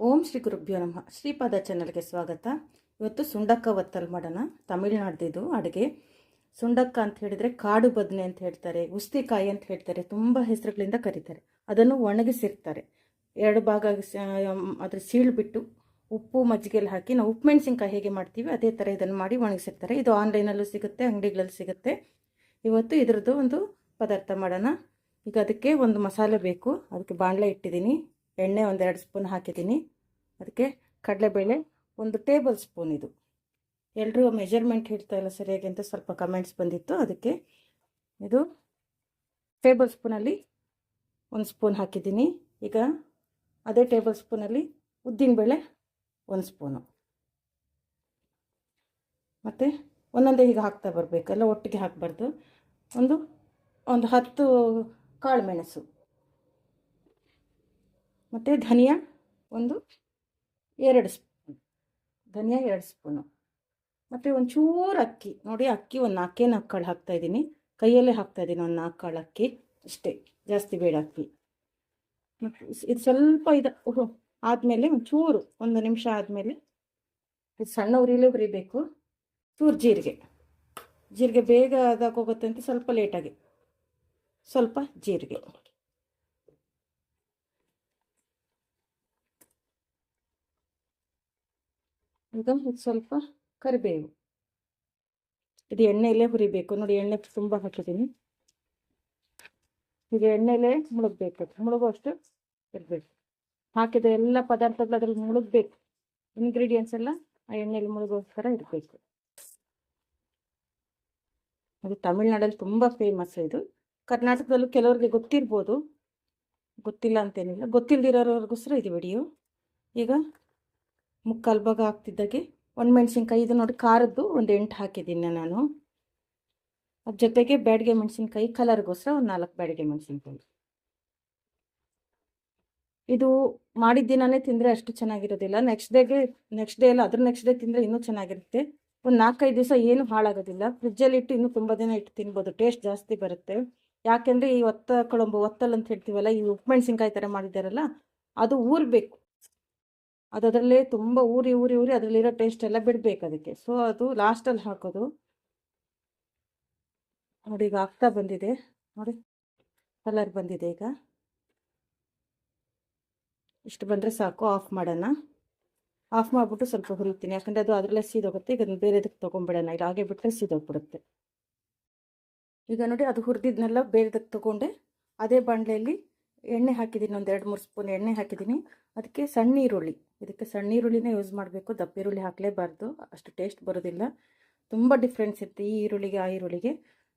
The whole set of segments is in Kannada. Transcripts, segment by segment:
ಓಂ ಶ್ರೀ ಗುರುಭ್ಯೋ ನಮಃ. ಶ್ರೀಪಾದ ಚಾನಲ್ಗೆ ಸ್ವಾಗತ. ಇವತ್ತು ಸುಂಡಕ್ಕ ಒತ್ತಲ್ ಮಾಡೋಣ. ತಮಿಳುನಾಡ್ದಿದು ಅಡುಗೆ. ಸುಂಡಕ್ಕ ಅಂತ ಹೇಳಿದರೆ ಕಾಡು ಬದನೆ ಅಂತ ಹೇಳ್ತಾರೆ, ಉಸ್ತಿಕಾಯಿ ಅಂತ ಹೇಳ್ತಾರೆ, ತುಂಬ ಹೆಸರುಗಳಿಂದ ಕರೀತಾರೆ. ಅದನ್ನು ಒಣಗಿಸಿರ್ತಾರೆ. ಎರಡು ಭಾಗ ಅದ್ರ ಸೀಳು ಬಿಟ್ಟು ಉಪ್ಪು, ಮಜ್ಜಿಗೆಯಲ್ಲಿ ಹಾಕಿ ನಾವು ಉಪ್ಪು ಮೆಣಸಿನ್ಕಾಯಿ ಹೇಗೆ ಮಾಡ್ತೀವಿ ಅದೇ ಥರ ಇದನ್ನು ಮಾಡಿ ಒಣಗಿಸಿರ್ತಾರೆ. ಇದು ಆನ್ಲೈನಲ್ಲೂ ಸಿಗುತ್ತೆ, ಅಂಗಡಿಗಳಲ್ಲಿ ಸಿಗುತ್ತೆ. ಇವತ್ತು ಇದರದ್ದು ಒಂದು ಪದಾರ್ಥ ಮಾಡೋಣ. ಈಗ ಅದಕ್ಕೆ ಒಂದು ಮಸಾಲೆ ಬೇಕು. ಅದಕ್ಕೆ ಬಾಣಲೆ ಇಟ್ಟಿದ್ದೀನಿ. ಎಣ್ಣೆ ಒಂದೆರಡು ಸ್ಪೂನ್ ಹಾಕಿದ್ದೀನಿ. ಅದಕ್ಕೆ ಕಡಲೆಬೇಳೆ ಒಂದು ಟೇಬಲ್ ಸ್ಪೂನ್ ಇದು. ಎಲ್ಲರೂ ಮೆಜರ್ಮೆಂಟ್ ಹೇಳ್ತಾ ಇಲ್ಲ ಸರಿಯಾಗಿ ಅಂತ ಸ್ವಲ್ಪ ಕಮೆಂಟ್ಸ್ ಬಂದಿತ್ತು. ಅದಕ್ಕೆ ಇದು ಟೇಬಲ್ ಸ್ಪೂನಲ್ಲಿ ಒಂದು ಸ್ಪೂನ್ ಹಾಕಿದ್ದೀನಿ. ಈಗ ಅದೇ ಟೇಬಲ್ ಸ್ಪೂನಲ್ಲಿ ಉದ್ದಿನಬೇಳೆ ಒಂದು ಸ್ಪೂನು. ಮತ್ತು ಒಂದೊಂದೇ ಹೀಗೆ ಹಾಕ್ತಾ ಬರಬೇಕು. ಎಲ್ಲ ಒಟ್ಟಿಗೆ ಹಾಕಬಾರ್ದು. ಒಂದು ಒಂದು ಹತ್ತು ಕಾಳು ಮೆಣಸು. ಮತ್ತು ಧನಿಯಾ ಒಂದು ಎರಡು ಸ್ಪೂನ್. ಧನಿಯಾ ಎರಡು ಸ್ಪೂನು. ಮತ್ತು ಒಂಚೂರು ಅಕ್ಕಿ. ನೋಡಿ, ಅಕ್ಕಿ ಒಂದು ನಾಲ್ಕೇ ನಾಲ್ಕು ಕಾಳು ಹಾಕ್ತಾಯಿದ್ದೀನಿ ಕೈಯಲ್ಲೇ ಹಾಕ್ತಾಯಿದ್ದೀನಿ ಒಂದು ನಾಲ್ಕು ಕಾಳು ಅಕ್ಕಿ. ಅಷ್ಟೇ, ಜಾಸ್ತಿ ಬೇಡ ಅಕ್ಕಿ. ಮತ್ತು ಇದು ಸ್ವಲ್ಪ ಇದು ಆದಮೇಲೆ ಒಂಚೂರು, ಒಂದು ನಿಮಿಷ ಆದಮೇಲೆ ಇದು ಸಣ್ಣ ಉರಿಲೇ ಉರಿಬೇಕು. ಚೂರು ಜೀರಿಗೆ. ಜೀರಿಗೆ ಬೇಗ ಅದಾಗೋಗುತ್ತೆ ಅಂತ ಸ್ವಲ್ಪ ಲೇಟಾಗಿ. ಸ್ವಲ್ಪ ಜೀರಿಗೆ. ಈಗ ಸ್ವಲ್ಪ ಕರಿಬೇವು. ಇದು ಎಣ್ಣೆಯಲ್ಲೇ ಹುರಿಬೇಕು. ನೋಡಿ, ಎಣ್ಣೆ ತುಂಬ ಹಾಕಿದ್ದೀನಿ. ಈಗ ಎಣ್ಣೆಯಲ್ಲೇ ಮುಳುಗಬೇಕು. ಮುಳುಗುವಷ್ಟು ಇರಬೇಕು. ಹಾಕಿದ ಎಲ್ಲ ಪದಾರ್ಥಗಳು ಅದ್ರಲ್ಲಿ ಮುಳುಗಬೇಕು. ಇಂಗ್ರೀಡಿಯೆಂಟ್ಸ್ ಎಲ್ಲ ಆ ಎಣ್ಣೆಯಲ್ಲಿ ಮುಳುಗೋಸ್ಕರ ಇರಬೇಕು. ಅದು ತಮಿಳ್ನಾಡಲ್ಲಿ ತುಂಬ ಫೇಮಸ್ ಇದು. ಕರ್ನಾಟಕದಲ್ಲೂ ಕೆಲವ್ರಿಗೆ ಗೊತ್ತಿರ್ಬೋದು. ಗೊತ್ತಿಲ್ಲ ಅಂತೇನಿಲ್ಲ. ಗೊತ್ತಿಲ್ಲದಿರೋರ್ಗೋಸ್ಕರ ಇದು ವಿಡಿಯೋ ಈಗ ಮುಕ್ಕಾಲು ಭಾಗ ಹಾಕ್ತಿದ್ದಾಗೆ ಒಂದು ಮೆಣಸಿನ್ಕಾಯಿ, ಇದು ನೋಡಿ ಖಾರದ್ದು ಒಂದು ಎಂಟು ಹಾಕಿದ್ದೀನಿ ನಾನು. ಅದ್ರ ಜೊತೆಗೆ ಬ್ಯಾಡಿಗೆ ಮೆಣಸಿನ್ಕಾಯಿ, ಕಲರ್ಗೋಸ್ಕರ ಒಂದು ನಾಲ್ಕು ಬ್ಯಾಡಿಗೆ ಮೆಣಸಿನ್ಕಾಯಿ. ಇದು ಮಾಡಿದ ದಿನನೇ ತಿಂದರೆ ಅಷ್ಟು ಚೆನ್ನಾಗಿರೋದಿಲ್ಲ. ನೆಕ್ಸ್ಟ್ ಡೇಗೆ ನೆಕ್ಸ್ಟ್ ಡೇ ಎಲ್ಲ ಅದ್ರ ನೆಕ್ಸ್ಟ್ ಡೇ ತಿಂದರೆ ಇನ್ನೂ ಚೆನ್ನಾಗಿರುತ್ತೆ. ಒಂದು ನಾಲ್ಕೈದು ದಿವಸ ಏನು ಹಾಳಾಗೋದಿಲ್ಲ. ಫ್ರಿಜ್ಜಲ್ಲಿ ಇಟ್ಟು ಇನ್ನೂ ತುಂಬ ದಿನ ಇಟ್ಟು ತಿನ್ಬೋದು. ಟೇಸ್ಟ್ ಜಾಸ್ತಿ ಬರುತ್ತೆ. ಯಾಕೆಂದರೆ ಈ ಒತ್ತ, ಕೊಳಂಬು ಒತ್ತಲ್ ಅಂತ ಹೇಳ್ತೀವಲ್ಲ, ಈ ಉಪ್ಪು ಮೆಣಸಿನ್ಕಾಯಿ ಥರ ಮಾಡಿದ್ದಾರಲ್ಲ, ಅದು ಊರಬೇಕು. ಅದು ಅದರಲ್ಲೇ ತುಂಬ ಊರಿ ಊರಿ ಊರಿ ಅದರಲ್ಲಿರೋ ಟೇಸ್ಟ್ ಎಲ್ಲ ಬಿಡಬೇಕು ಅದಕ್ಕೆ. ಸೊ ಅದು ಲಾಸ್ಟಲ್ಲಿ ಹಾಕೋದು. ನೋಡಿ, ಈಗ ಆಗ್ತಾ ಬಂದಿದೆ. ನೋಡಿ ಕಲರ್ ಬಂದಿದೆ ಈಗ. ಇಷ್ಟು ಬಂದರೆ ಸಾಕು ಆಫ್ ಮಾಡೋಣ. ಆಫ್ ಮಾಡಿಬಿಟ್ಟು ಸ್ವಲ್ಪ ಹುರಿತೀನಿ. ಯಾಕಂದರೆ ಅದು ಅದರಲ್ಲೇ ಸೀದೋಗುತ್ತೆ. ಈಗ ಅದನ್ನ ಬೇರೆದಕ್ಕೆ ತೊಗೊಂಬಿಡೋಣ? ಇಲ್ಲ, ಹಾಗೆ ಬಿಟ್ಟರೆ ಸೀದೋಗ್ಬಿಡುತ್ತೆ. ಈಗ ನೋಡಿ, ಅದು ಹುರಿದಿದ್ನೆಲ್ಲ ಬೇರೆದಕ್ಕೆ ತೊಗೊಂಡೆ. ಅದೇ ಬಾಣಲೆಯಲ್ಲಿ ಎಣ್ಣೆ ಹಾಕಿದ್ದೀನಿ, ಒಂದು ಎರಡು ಮೂರು ಸ್ಪೂನ್ ಎಣ್ಣೆ ಹಾಕಿದ್ದೀನಿ. ಅದಕ್ಕೆ ಸಣ್ಣ ಈರುಳ್ಳಿ. ಇದಕ್ಕೆ ಸಣ್ಣ ಈರುಳ್ಳಿನೇ ಯೂಸ್ ಮಾಡಬೇಕು. ದಪ್ಪ ಈರುಳ್ಳಿ ಹಾಕಲೇಬಾರ್ದು. ಅಷ್ಟು ಟೇಸ್ಟ್ ಬರೋದಿಲ್ಲ. ತುಂಬ ಡಿಫ್ರೆನ್ಸ್ ಇತ್ತು ಈ ಈರುಳ್ಳಿಗೆ, ಆ ಈರುಳ್ಳಿಗೆ.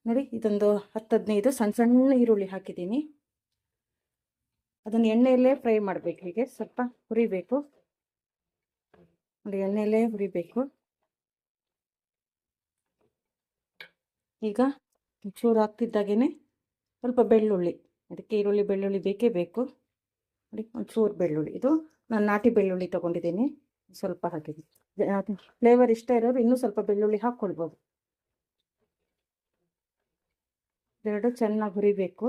ನೋಡಿ, ಇದೊಂದು ಹತ್ತು ಹದಿನೈದು ಸಣ್ಣ ಸಣ್ಣ ಈರುಳ್ಳಿ ಹಾಕಿದ್ದೀನಿ. ಅದನ್ನು ಎಣ್ಣೆಯಲ್ಲೇ ಫ್ರೈ ಮಾಡಬೇಕು ಹೀಗೆ. ಸ್ವಲ್ಪ ಹುರಿಬೇಕು. ನೋಡಿ, ಎಣ್ಣೆಯಲ್ಲೇ ಹುರಿಬೇಕು. ಈಗ ಚೂರು ಹಾಕ್ತಿದ್ದಾಗೇ ಸ್ವಲ್ಪ ಬೆಳ್ಳುಳ್ಳಿ. ಅದಕ್ಕೆ ಈರುಳ್ಳಿ, ಬೆಳ್ಳುಳ್ಳಿ ಬೇಕೇ ಬೇಕು. ನೋಡಿ, ಒಂದು ಚೂರು ಬೆಳ್ಳುಳ್ಳಿ. ಇದು ನಾನು ನಾಟಿ ಬೆಳ್ಳುಳ್ಳಿ ತೊಗೊಂಡಿದ್ದೀನಿ. ಸ್ವಲ್ಪ ಹಾಕಿದ್ದೀನಿ. ಫ್ಲೇವರ್ ಇಷ್ಟ ಇರೋರು ಇನ್ನೂ ಸ್ವಲ್ಪ ಬೆಳ್ಳುಳ್ಳಿ ಹಾಕ್ಕೊಳ್ಬೋದು. ಎರಡು ಚೆನ್ನಾಗಿ ಹುರಿಬೇಕು.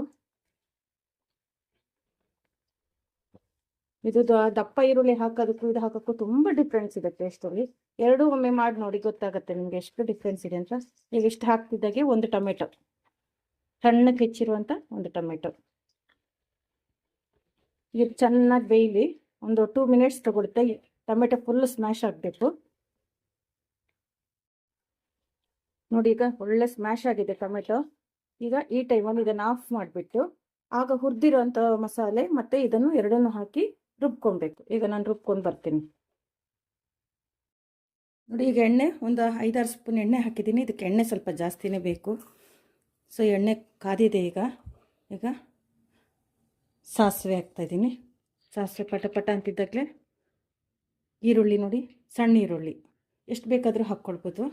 ಇದು ದಪ್ಪ ಈರುಳ್ಳಿ ಹಾಕೋದಕ್ಕೂ ಇದು ಹಾಕೋಕ್ಕೂ ತುಂಬ ಡಿಫ್ರೆನ್ಸ್ ಇದೆ ಟೇಸ್ಟಲ್ಲಿ ಎರಡೂ ಒಮ್ಮೆ ಮಾಡಿ ನೋಡಿ ಗೊತ್ತಾಗುತ್ತೆ ನಿಮಗೆ ಎಷ್ಟು ಡಿಫ್ರೆನ್ಸ್ ಇದೆ ಅಂತ. ಈಗ ಇಷ್ಟು ಹಾಕ್ತಿದ್ದಾಗೆ ಒಂದು ಟೊಮೆಟೊ. ಸಣ್ಣಕ್ಕೆ ಹೆಚ್ಚಿರುವಂಥ ಒಂದು ಟೊಮೆಟೊ. ಇದು ಚೆನ್ನಾಗಿ ಬೇಯಲಿ, ಒಂದು ಟೂ ಮಿನಿಟ್ಸ್ ತಗೊಳುತ್ತೆ ಟೊಮೆಟೊ ಫುಲ್ ಸ್ಮ್ಯಾಶ್ ಆಗಬೇಕು. ನೋಡಿ ಈಗ ಒಳ್ಳೆ ಸ್ಮ್ಯಾಶ್ ಆಗಿದೆ ಟೊಮೆಟೊ. ಈಗ ಈ ಟೈಮಲ್ಲಿ ಇದನ್ನು ಆಫ್ ಮಾಡಿಬಿಟ್ಟು, ಆಗ ಹುರಿದಿರೋಂಥ ಮಸಾಲೆ ಮತ್ತು ಇದನ್ನು ಎರಡನ್ನು ಹಾಕಿ ರುಬ್ಕೊಬೇಕು ಈಗ ನಾನು ರುಬ್ಕೊಂಡು ಬರ್ತೀನಿ. ನೋಡಿ ಈಗ ಎಣ್ಣೆ, ಒಂದು ಐದಾರು ಸ್ಪೂನ್ ಎಣ್ಣೆ ಹಾಕಿದ್ದೀನಿ. ಇದಕ್ಕೆ ಎಣ್ಣೆ ಸ್ವಲ್ಪ ಜಾಸ್ತಿನೇ ಬೇಕು. ಸೊ ಎಣ್ಣೆ ಕಾದಿದೆ ಈಗ. ಈಗ ಸಾಸಿವೆ ಹಾಕ್ತಾಯಿದ್ದೀನಿ ಸಾಸಿವೆ ಪಟ ಪಟ ಅಂತಿದ್ದಾಗಲೇ ಈರುಳ್ಳಿ ನೋಡಿ, ಸಣ್ಣ ಈರುಳ್ಳಿ. ಎಷ್ಟು ಬೇಕಾದರೂ ಹಾಕ್ಕೊಳ್ಬೋದು.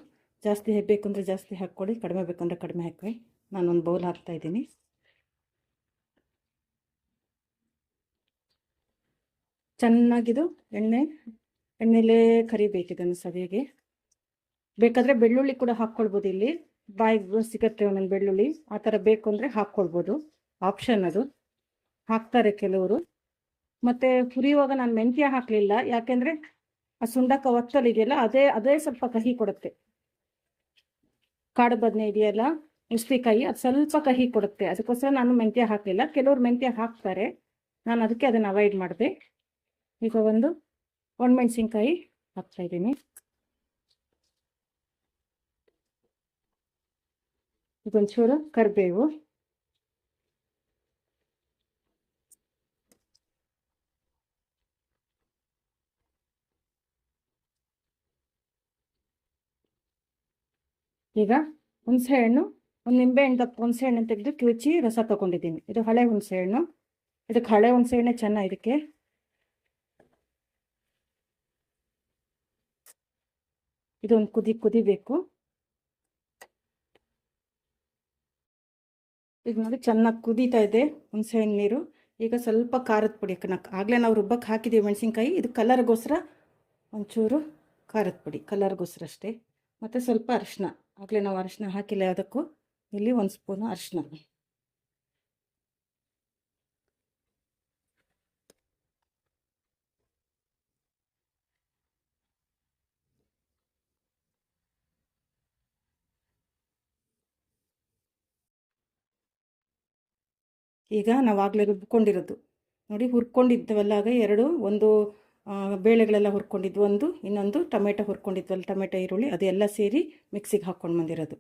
ಜಾಸ್ತಿ ಬೇಕು ಜಾಸ್ತಿ ಹಾಕ್ಕೊಳ್ಳಿ, ಕಡಿಮೆ ಬೇಕಂದರೆ ಕಡಿಮೆ ಹಾಕಿ ನಾನೊಂದು ಬೌಲ್ ಹಾಕ್ತಾಯಿದ್ದೀನಿ ಚೆನ್ನಾಗಿದು ಎಣ್ಣೆ, ಎಣ್ಣೆಲೇ ಕರಿಬೇಕು ಸವಿಯಾಗಿ. ಬೇಕಾದರೆ ಬೆಳ್ಳುಳ್ಳಿ ಕೂಡ ಹಾಕ್ಕೊಳ್ಬೋದು ಇಲ್ಲಿ. ಬಾಯಿಗೆ ಸಿಗತ್ತೆ ಒಂದೊಂದು ಬೆಳ್ಳುಳ್ಳಿ. ಆ ಥರ ಬೇಕು ಅಂದರೆ ಹಾಕ್ಕೊಳ್ಬೋದು. ಆಪ್ಷನ್ ಅದು. ಹಾಕ್ತಾರೆ ಕೆಲವರು. ಮತ್ತೆ ಹುರಿಯುವಾಗ ನಾನು ಮೆಂತ್ಯ ಹಾಕಲಿಲ್ಲ. ಯಾಕೆಂದರೆ ಆ ಸುಂಡಕ ಒತ್ತಲ್ ಇದೆಯಲ್ಲ ಅದೇ ಅದೇ ಸ್ವಲ್ಪ ಕಹಿ ಕೊಡುತ್ತೆ. ಕಾಡು ಬದನೆ ಇದೆಯಲ್ಲ ಉಸ್ತಿಕಾಯಿ ಅದು ಸ್ವಲ್ಪ ಕಹಿ ಕೊಡುತ್ತೆ. ಅದಕ್ಕೋಸ್ಕರ ನಾನು ಮೆಂತ್ಯ ಹಾಕಲಿಲ್ಲ. ಕೆಲವ್ರು ಮೆಂತ್ಯ ಹಾಕ್ತಾರೆ. ನಾನು ಅದಕ್ಕೆ ಅದನ್ನು ಅವಾಯ್ಡ್ ಮಾಡಿದೆ. ಈಗ ಒಂದು ಒಣಮೆಣಸಿನ್ಕಾಯಿ ಹಾಕ್ತಾ ಇದ್ದೀನಿ. ಇದೊಂಚೂರು ಕರಿಬೇವು. ಈಗ ಹುಣಸೆ ಹಣ್ಣು, ಒಂದು ನಿಂಬೆ ಹಣ್ಣು ದಪ್ಪ ಹುಣಸೆ ಹಣ್ಣು ತೆಗೆದು ಕಿವುಚಿ ರಸ ತಗೊಂಡಿದ್ದೀನಿ. ಇದು ಹಳೆ ಹುಣಸೆ ಹಣ್ಣು. ಇದಕ್ಕೆ ಹಳೆ ಹುಣಸೆ ಹಣ್ಣೆ ಚೆನ್ನ ಇದಕ್ಕೆ. ಇದೊಂದು ಕುದಿ ಕುದಿಬೇಕು ಈಗ ನೋಡಿ ಚೆನ್ನಾಗಿ ಕುದೀತಾ ಇದೆ ಹುಣಸೆ ಹಣ್ಣು ನೀರು. ಈಗ ಸ್ವಲ್ಪ ಖಾರದ ಪುಡಿ ಹಾಕೋಣ. ಆಗಲೇ ನಾವು ರುಬ್ಬಕ್ಕೆ ಹಾಕಿದ್ದೀವಿ ಮೆಣಸಿನ್ಕಾಯಿ. ಇದು ಕಲರ್ಗೋಸ್ಕರ ಒಂಚೂರು ಖಾರದ ಪುಡಿ. ಕಲರ್ಗೋಸ್ಕರ ಅಷ್ಟೇ. ಮತ್ತು ಸ್ವಲ್ಪ ಅರಿಶಿನ. ಆಗಲೇ ನಾವು ಅರಿಶಿನ ಹಾಕಿಲ್ಲ ಯಾವುದಕ್ಕೂ. ಇಲ್ಲಿ ಒಂದು ಸ್ಪೂನು ಅರಿಶಿನ. ಈಗ ನಾವು ಆಗಲೇ ರುಬ್ಕೊಂಡಿರೋದು. ನೋಡಿ ಹುರ್ಕೊಂಡಿದ್ದವಲ್ಲಾಗ ಎರಡು, ಒಂದು ಬೇಳೆಗಳೆಲ್ಲ ಹುರ್ಕೊಂಡಿದ್ವು ಒಂದು, ಇನ್ನೊಂದು ಟೊಮೆಟೊ ಹುರ್ಕೊಂಡಿದ್ವಲ್ಲ ಟೊಮೆಟೊ, ಈರುಳ್ಳಿ ಅದೆಲ್ಲ ಸೇರಿ ಮಿಕ್ಸಿಗೆ ಹಾಕ್ಕೊಂಡು ಬಂದಿರೋದು.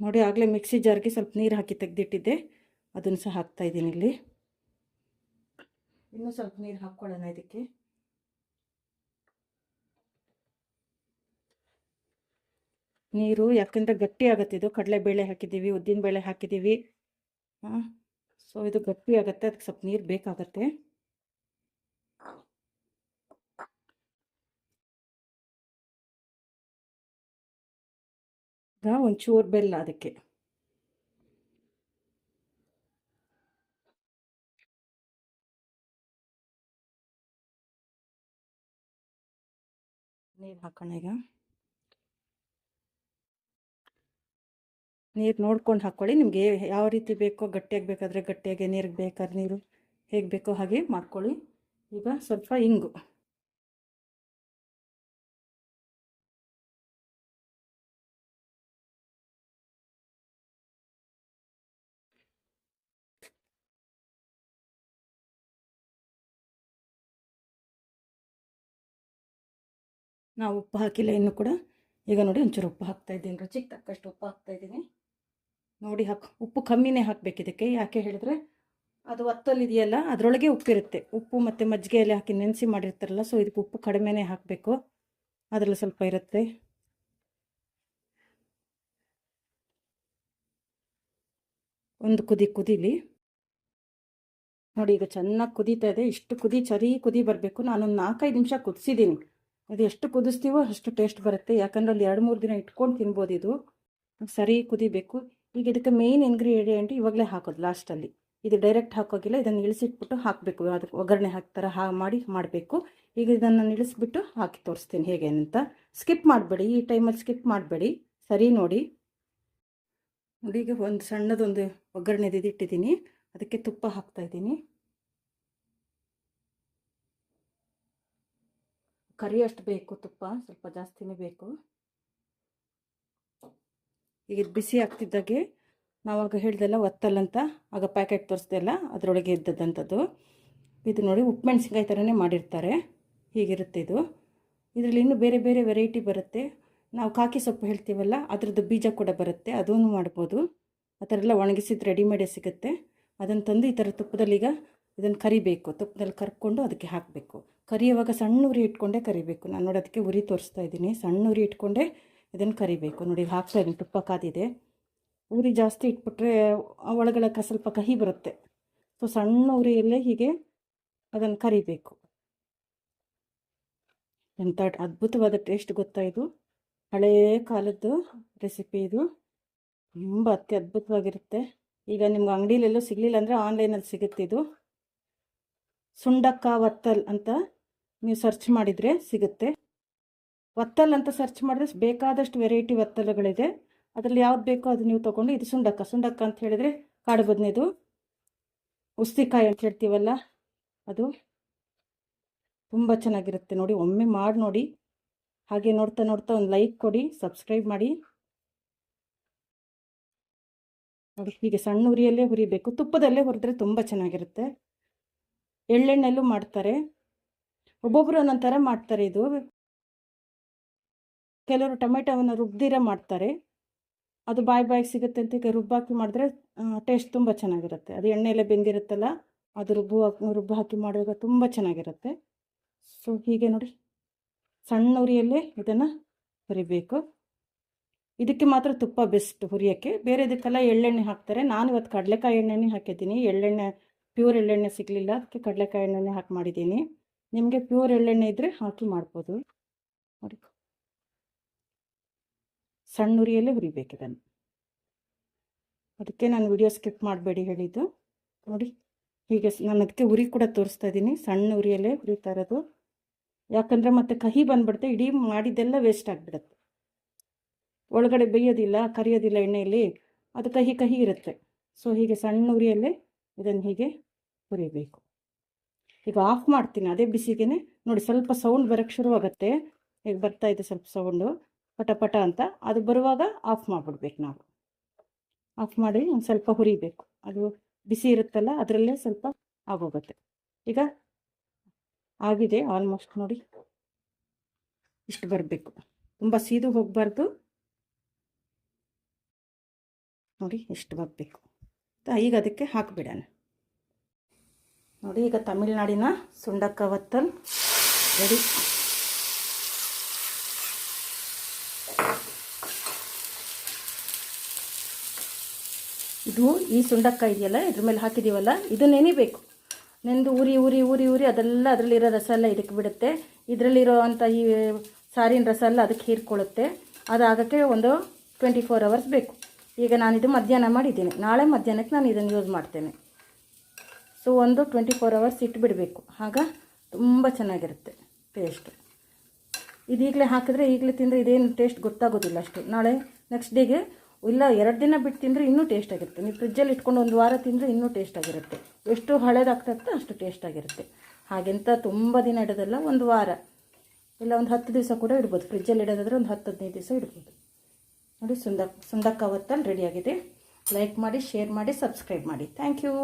ನೋಡಿ, ಆಗಲೇ ಮಿಕ್ಸಿ ಜಾರ್ಗೆ ಸ್ವಲ್ಪ ನೀರು ಹಾಕಿ ತೆಗೆದಿಟ್ಟಿದ್ದೆ. ಅದನ್ನು ಸಹ ಹಾಕ್ತಾಯಿದ್ದೀನಿ ಇಲ್ಲಿ. ಇನ್ನೂ ಸ್ವಲ್ಪ ನೀರು ಹಾಕ್ಕೊಳ್ಳೋಣ ಇದಕ್ಕೆ. ನೀರು, ಯಾಕಂದರೆ ಗಟ್ಟಿ ಆಗುತ್ತೆ. ಇದು ಕಡಲೆಬೇಳೆ ಹಾಕಿದ್ದೀವಿ ಉದ್ದಿನಬೇಳೆ ಹಾಕಿದ್ದೀವಿ. ಹಾಂ, ಸೊ ಇದು ಗಟ್ಟಿ ಆಗುತ್ತೆ, ಅದಕ್ಕೆ ಸ್ವಲ್ಪ ನೀರು ಬೇಕಾಗತ್ತೆ. ಒಂಚೂರು ಬೆಲ್ಲ ಅದಕ್ಕೆ. ನೀರು ಹಾಕೋಣ ಈಗ. ನೀರು ನೋಡ್ಕೊಂಡು ಹಾಕ್ಕೊಳ್ಳಿ ನಿಮಗೆ ಯಾವ ರೀತಿ ಬೇಕೋ, ಗಟ್ಟಿಯಾಗಿ ಬೇಕಾದರೆ ಗಟ್ಟಿಯಾಗಿ ನೀರಿಗೆ ಬೇಕಾದ್ರೆ ನೀರು ಹೇಗೆ ಬೇಕೋ ಹಾಗೆ ಮಾಡ್ಕೊಳ್ಳಿ. ಈಗ ಸ್ವಲ್ಪ ಇಂಗು. ನಾವು ಉಪ್ಪು ಹಾಕಿಲ್ಲ, ಇನ್ನು ಕೂಡ. ಈಗ ನೋಡಿ ಒಂಚೂರು ಉಪ್ಪು ಹಾಕ್ತಾ ಇದ್ದೀನಿ ರುಚಿಗೆ ತಕ್ಕಷ್ಟು ಉಪ್ಪು ಹಾಕ್ತಾ ಇದ್ದೀನಿ. ನೋಡಿ ಹಾಕಿ, ಉಪ್ಪು ಕಮ್ಮಿನೇ ಹಾಕಬೇಕು ಇದಕ್ಕೆ. ಯಾಕೆ ಹೇಳಿದ್ರೆ ಅದು ಒತ್ತಲ್ಲಿ ಇದೆಯಲ್ಲ ಅದರೊಳಗೆ ಉಪ್ಪಿರುತ್ತೆ. ಉಪ್ಪು ಮತ್ತು ಮಜ್ಜಿಗೆ ಎಲ್ಲ ಹಾಕಿ ನೆನೆಸಿ ಮಾಡಿರ್ತಾರಲ್ಲ ಸೊ ಇದಕ್ಕೆ ಉಪ್ಪು ಕಡಿಮೆನೇ ಹಾಕಬೇಕು. ಅದರಲ್ಲಿ ಸ್ವಲ್ಪ ಇರುತ್ತೆ. ಒಂದು ಕುದಿ, ಕುದೀಲಿ. ನೋಡಿ, ಈಗ ಚೆನ್ನಾಗಿ ಕುದೀತಾ ಇದೆ. ಇಷ್ಟು ಕುದಿ, ಚರಿ ಕುದಿ ಬರಬೇಕು. ನಾನೊಂದು ನಾಲ್ಕೈದು ನಿಮಿಷ ಕುದಿಸಿದ್ದೀನಿ ಅದು ಎಷ್ಟು ಕುದಿಸ್ತೀವೋ ಅಷ್ಟು ಟೇಸ್ಟ್ ಬರುತ್ತೆ. ಯಾಕಂದ್ರೆ ಅಲ್ಲಿ ಎರಡು, ಮೂರು ದಿನ ಇಟ್ಕೊಂಡು ತಿನ್ಬೋದು ಇದು. ಸರಿ ಕುದಿಬೇಕು. ಈಗ ಇದಕ್ಕೆ ಮೇನ್ ಇಂಗ್ರೀಡಿಯೆಂಟ್ ಇವಾಗಲೇ ಹಾಕೋದು ಲಾಸ್ಟಲ್ಲಿ ಇದು ಡೈರೆಕ್ಟ್ ಹಾಕೋಗಿಲ್ಲ ಇದನ್ನು ಇಳಿಸಿಟ್ಬಿಟ್ಟು ಹಾಕಬೇಕು. ಅದಕ್ಕೆ ಒಗ್ಗರಣೆ ಹಾಕ್ತಾರೆ ಹಾ ಮಾಡಿ ಮಾಡಬೇಕು. ಈಗ ಇದನ್ನು ಇಳಿಸ್ಬಿಟ್ಟು ಹಾಕಿ ತೋರಿಸ್ತೀನಿ ಹೇಗೆ ಅಂತ. ಸ್ಕಿಪ್ ಮಾಡಬೇಡಿ, ಈ ಟೈಮಲ್ಲಿ ಸ್ಕಿಪ್ ಮಾಡಬೇಡಿ. ಸರಿ ನೋಡಿ. ನೋಡಿ, ಈಗ ಒಂದು ಸಣ್ಣದೊಂದು ಒಗ್ಗರಣೆದು ಇಟ್ಟಿದ್ದೀನಿ. ಅದಕ್ಕೆ ತುಪ್ಪ ಹಾಕ್ತಾ ಇದ್ದೀನಿ. ಕರಿ ಅಷ್ಟು ಬೇಕು ತುಪ್ಪ. ಸ್ವಲ್ಪ ಜಾಸ್ತಿನೇ ಬೇಕು. ಈಗ ಇದು ಬಿಸಿ ಆಗ್ತಿದ್ದಾಗೆ ನಾವಾಗ ಹೇಳ್ದೆಲ್ಲ ಒತ್ತಲ್ಲಂತ ಆಗ ಪ್ಯಾಕೆಟ್ ತೋರಿಸ್ದೆಲ್ಲ ಅದರೊಳಗೆ ಇದ್ದದ್ದಂಥದ್ದು. ಇದು ನೋಡಿ ಉಪ್ಪು ಥರನೇ ಮಾಡಿರ್ತಾರೆ. ಹೀಗಿರುತ್ತೆ ಇದು. ಇದರಲ್ಲಿ ಇನ್ನೂ ಬೇರೆ ಬೇರೆ ವೆರೈಟಿ ಬರುತ್ತೆ. ನಾವು ಕಾಕಿ ಸೊಪ್ಪು ಹೇಳ್ತೀವಲ್ಲ, ಅದರದ್ದು ಬೀಜ ಕೂಡ ಬರುತ್ತೆ. ಅದೂ ಮಾಡ್ಬೋದು. ಆ ಥರ ಎಲ್ಲ ಒಣಗಿಸಿದ್ರೆ ರೆಡಿಮೇಡೇ ಸಿಗುತ್ತೆ. ಅದನ್ನು ತಂದು ಈ ಥರ ತುಪ್ಪದಲ್ಲಿ ಈಗ ಇದನ್ನು ಕರಿಬೇಕು. ತುಪ್ಪದಲ್ಲಿ ಕರ್ಕೊಂಡು ಅದಕ್ಕೆ ಹಾಕಬೇಕು. ಕರಿಯುವಾಗ ಸಣ್ಣ ಉರಿ ಇಟ್ಕೊಂಡೇ ಕರಿಬೇಕು. ನಾನು ನೋಡೋದಕ್ಕೆ ಉರಿ ತೋರಿಸ್ತಾ ಇದ್ದೀನಿ. ಸಣ್ಣ ಉರಿ ಇಟ್ಕೊಂಡೇ ಇದನ್ನು ಕರಿಬೇಕು. ನೋಡಿ, ಹಾಕ್ತಾ ಇದ್ದೀನಿ. ತುಪ್ಪ ಕಾದಿದೆ. ಉರಿ ಜಾಸ್ತಿ ಇಟ್ಬಿಟ್ರೆ ಒಳಗಡೆ ಕ, ಸ್ವಲ್ಪ ಕಹಿ ಬರುತ್ತೆ. ಸೊ ಸಣ್ಣ ಉರಿಯಲ್ಲೇ ಹೀಗೆ ಅದನ್ನು ಕರಿಬೇಕು. ಎಂಥ ಅದ್ಭುತವಾದ ಟೇಸ್ಟ್ ಗೊತ್ತಾ ಇದು? ಹಳೆಯ ಕಾಲದ್ದು ರೆಸಿಪಿ ಇದು. ತುಂಬ ಅತ್ಯದ್ಭುತವಾಗಿರುತ್ತೆ. ಈಗ ನಿಮ್ಗೆ ಅಂಗಡಿಲೆಲ್ಲೂ ಸಿಗಲಿಲ್ಲ ಅಂದರೆ ಆನ್ಲೈನಲ್ಲಿ ಸಿಗುತ್ತೆ ಇದು. ಸುಂಡಕ್ಕ ವತ್ತಲ್ ಅಂತ ನೀವು ಸರ್ಚ್ ಮಾಡಿದರೆ ಸಿಗುತ್ತೆ. ವತ್ತಲ್ ಅಂತ ಸರ್ಚ್ ಮಾಡಿದ್ರೆ ಬೇಕಾದಷ್ಟು ವೆರೈಟಿ ಒತ್ತಲುಗಳಿದೆ. ಅದರಲ್ಲಿ ಯಾವ್ದು ಬೇಕೋ ಅದು ನೀವು ತಗೊಂಡು, ಇದು ಸುಂಡಕ್ಕ. ಸುಂಡಕ್ಕ ಅಂತ ಹೇಳಿದ್ರೆ ಕಾಡು ಬದನೇದು, ಉಸ್ತಿಕಾಯಿ ಅಂತ ಹೇಳ್ತೀವಲ್ಲ ಅದು. ತುಂಬ ಚೆನ್ನಾಗಿರುತ್ತೆ ನೋಡಿ, ಒಮ್ಮೆ ಮಾಡಿ ನೋಡಿ. ಹಾಗೆ ನೋಡ್ತಾ ನೋಡ್ತಾ ಒಂದು ಲೈಕ್ ಕೊಡಿ ಸಬ್ಸ್ಕ್ರೈಬ್ ಮಾಡಿ. ನೋಡಿ, ಹೀಗೆ ಸಣ್ಣ ಉರಿಯಲ್ಲೇ ಹುರಿಬೇಕು. ತುಪ್ಪದಲ್ಲೇ ಹುರಿದ್ರೆ ತುಂಬ ಚೆನ್ನಾಗಿರುತ್ತೆ. ಎಳ್ಳೆಣ್ಣೆಲ್ಲೂ ಮಾಡ್ತಾರೆ. ಒಬ್ಬೊಬ್ಬರು ಒಂದೊಂದು ಥರ ಮಾಡ್ತಾರೆ ಇದು. ಕೆಲವರು ಟೊಮೆಟೊವನ್ನು ರುಬ್ಬದಿರ ಮಾಡ್ತಾರೆ. ಅದು ಬಾಯಿ ಬಾಯಿ ಸಿಗುತ್ತೆ ಅಂತ ರುಬ್ಬಾಕಿ ಮಾಡಿದ್ರೆ ಟೇಸ್ಟ್ ತುಂಬ ಚೆನ್ನಾಗಿರುತ್ತೆ. ಅದು ಎಣ್ಣೆಯಲ್ಲೇ ಬೆಂದಿರುತ್ತಲ್ಲ, ಅದು ರುಬ್ಬು ರುಬ್ಬು ಹಾಕಿ ಮಾಡುವಾಗ ತುಂಬ ಚೆನ್ನಾಗಿರುತ್ತೆ. ಸೊ ಹೀಗೆ ನೋಡಿ. ಸಣ್ಣ ಉರಿಯಲ್ಲೇ ಇದನ್ನು ಹುರಿಬೇಕು. ಇದಕ್ಕೆ ಮಾತ್ರ ತುಪ್ಪ ಬೆಸ್ಟ್ ಹುರಿಯೋಕ್ಕೆ. ಬೇರೆದಕ್ಕೆಲ್ಲ ಎಳ್ಳೆಣ್ಣೆ ಹಾಕ್ತಾರೆ. ನಾನು ಇವತ್ತು ಕಡಲೆಕಾಯಿ ಎಣ್ಣೆನೇ ಹಾಕಿದ್ದೀನಿ. ಎಳ್ಳೆಣ್ಣೆ ಪ್ಯೂರ್ ಎಳ್ಳೆಣ್ಣೆ ಸಿಗಲಿಲ್ಲ. ಅದಕ್ಕೆ ಕಡಲೆಕಾಯಿ ಎಣ್ಣೆನೇ ಹಾಕಿ ಮಾಡಿದ್ದೀನಿ. ನಿಮಗೆ ಪ್ಯೂರ್ ಎಳ್ಳೆಣ್ಣೆ ಇದ್ದರೆ ಹಾಕಿ ಮಾಡ್ಬೋದು. ನೋಡಿ. ಸಣ್ಣ ಹುರಿಬೇಕು ಇದನ್ನು. ಅದಕ್ಕೆ ನಾನು ವಿಡಿಯೋ ಸ್ಕಿಪ್ ಮಾಡಬೇಡಿ ಹೇಳಿದ್ದು. ನೋಡಿ, ಹೀಗೆ ನಾನು ಅದಕ್ಕೆ ಉರಿ ಕೂಡ ತೋರಿಸ್ತಾ ಇದ್ದೀನಿ. ಸಣ್ಣ ಉರಿಯಲ್ಲೇ ಹುರಿತಾ ಇರೋದು. ಯಾಕಂದರೆ ಮತ್ತೆ ಕಹಿ ಬಂದ್ಬಿಡುತ್ತೆ, ಇಡೀ ಮಾಡಿದ್ದೆಲ್ಲ ವೇಸ್ಟ್ ಆಗಿಬಿಡುತ್ತೆ. ಒಳಗಡೆ ಬೇಯೋದಿಲ್ಲ, ಕರಿಯೋದಿಲ್ಲ ಎಣ್ಣೆಯಲ್ಲಿ, ಅದು ಕಹಿ ಕಹಿ ಇರುತ್ತೆ. ಸೊ ಹೀಗೆ ಸಣ್ಣ ಉರಿಯಲ್ಲೇ ಇದನ್ನು ಹೀಗೆ ಹುರಿಬೇಕು ಈಗ ಆಫ್ ಮಾಡ್ತೀನಿ, ಅದೇ ಬಿಸಿಗೆ ನೋಡಿ, ಸ್ವಲ್ಪ ಸೌಂಡ್ ಬರೋಕ್ಕೆ ಶುರುವಾಗುತ್ತೆ. ಈಗ ಬರ್ತಾ ಇದೆ ಸ್ವಲ್ಪ ಸೌಂಡು ಪಟ ಪಟ ಅಂತ ಅದು ಬರುವಾಗ ಆಫ್ ಮಾಡಿಬಿಡ್ಬೇಕು ನಾವು. ಆಫ್ ಮಾಡಿ ಒಂದು ಸ್ವಲ್ಪ ಹುರಿಬೇಕು. ಅದು ಬಿಸಿ ಇರುತ್ತಲ್ಲ ಅದರಲ್ಲೇ ಸ್ವಲ್ಪ ಆಗೋಗುತ್ತೆ. ಈಗ ಆಗಿದೆ ಆಲ್ಮೋಸ್ಟ್ ನೋಡಿ. ಇಷ್ಟು ಬರಬೇಕು. ತುಂಬ ಸೀದು ಹೋಗಬಾರ್ದು. ನೋಡಿ ಇಷ್ಟು ಬರಬೇಕು. ಈಗ ಅದಕ್ಕೆ ಹಾಕಿಬಿಡೋಣ. ನೋಡಿ ಈಗ ತಮಿಳ್ನಾಡಿನ ಸುಂಡಕ್ಕ ಒತ್ತಲ್ ರೆಡಿ ಇದು ಈ ಸುಂಡಕ್ಕ ಇದೆಯಲ್ಲ, ಇದ್ರ ಮೇಲೆ ಹಾಕಿದ್ದೀವಲ್ಲ ಇದು ನೆನಿಬೇಕು. ನೆಂದು ಉರಿ ಉರಿ ಉರಿ ಉರಿ ಅದೆಲ್ಲ ಅದರಲ್ಲಿರೋ ರಸ ಎಲ್ಲ ಇದಕ್ಕೆ ಬಿಡುತ್ತೆ. ಇದರಲ್ಲಿರೋ ಅಂಥ ಈ ಸಾರಿನ ರಸ ಎಲ್ಲ ಅದಕ್ಕೆ ಹೀರ್ಕೊಳ್ಳುತ್ತೆ. ಅದಾಗೋಕ್ಕೆ ಒಂದು ಟ್ವೆಂಟಿ ಫೋರ್ ಅವರ್ಸ್ ಬೇಕು. ಈಗ ನಾನಿದು ಮಧ್ಯಾಹ್ನ ಮಾಡಿದ್ದೀನಿ. ನಾಳೆ ಮಧ್ಯಾಹ್ನಕ್ಕೆ ನಾನು ಇದನ್ನು ಯೂಸ್ ಮಾಡ್ತೇನೆ. ಸೊ ಒಂದು ಟ್ವೆಂಟಿ ಫೋರ್ ಅವರ್ಸ್ ಇಟ್ಬಿಡಬೇಕು. ಆಗ ತುಂಬ ಚೆನ್ನಾಗಿರುತ್ತೆ ಟೇಸ್ಟ್ ಇದೀಗಲೇ ಹಾಕಿದ್ರೆ ಈಗಲೇ ತಿಂದರೆ ಇದೇನು ಟೇಸ್ಟ್ ಗೊತ್ತಾಗೋದಿಲ್ಲ ಅಷ್ಟು. ನಾಳೆ ನೆಕ್ಸ್ಟ್ ಡೇಗೆ ಇಲ್ಲ, ಎರಡು ದಿನ ಬಿಟ್ಟು ತಿಂದರೆ ಇನ್ನೂ ಟೇಸ್ಟ್ ಆಗಿರುತ್ತೆ. ನೀವು ಫ್ರಿಜ್ಜಲ್ಲಿ ಇಟ್ಕೊಂಡು ಒಂದು ವಾರ ತಿಂದರೆ ಇನ್ನೂ ಟೇಸ್ಟ್ ಆಗಿರುತ್ತೆ. ಎಷ್ಟು ಹಳೇದಾಗ್ತಾ ಅಷ್ಟು ಟೇಸ್ಟ್ ಆಗಿರುತ್ತೆ. ಹಾಗೆಂತ ತುಂಬ ದಿನ ಇಡೋದಲ್ಲ ಒಂದು ವಾರ. ಇಲ್ಲ, ಒಂದು ಹತ್ತು ದಿವಸ ಕೂಡ ಇಡ್ಬೋದು. ಫ್ರಿಜ್ಜಲ್ಲಿ ಇಡೋದಾದ್ರೆ ಒಂದು ಹತ್ತು, ಹದಿನೈದು ದಿವಸ ಇಡ್ಬೋದು. ನೋಡಿ ಸುಂದಕ್ ಸುಂದಕ್ಕ ಅವತ್ತಲ್ಲಿ ರೆಡಿಯಾಗಿದೆ ಲೈಕ್ ಮಾಡಿ ಶೇರ್ ಮಾಡಿ ಸಬ್ಸ್ಕ್ರೈಬ್ ಮಾಡಿ. Thank you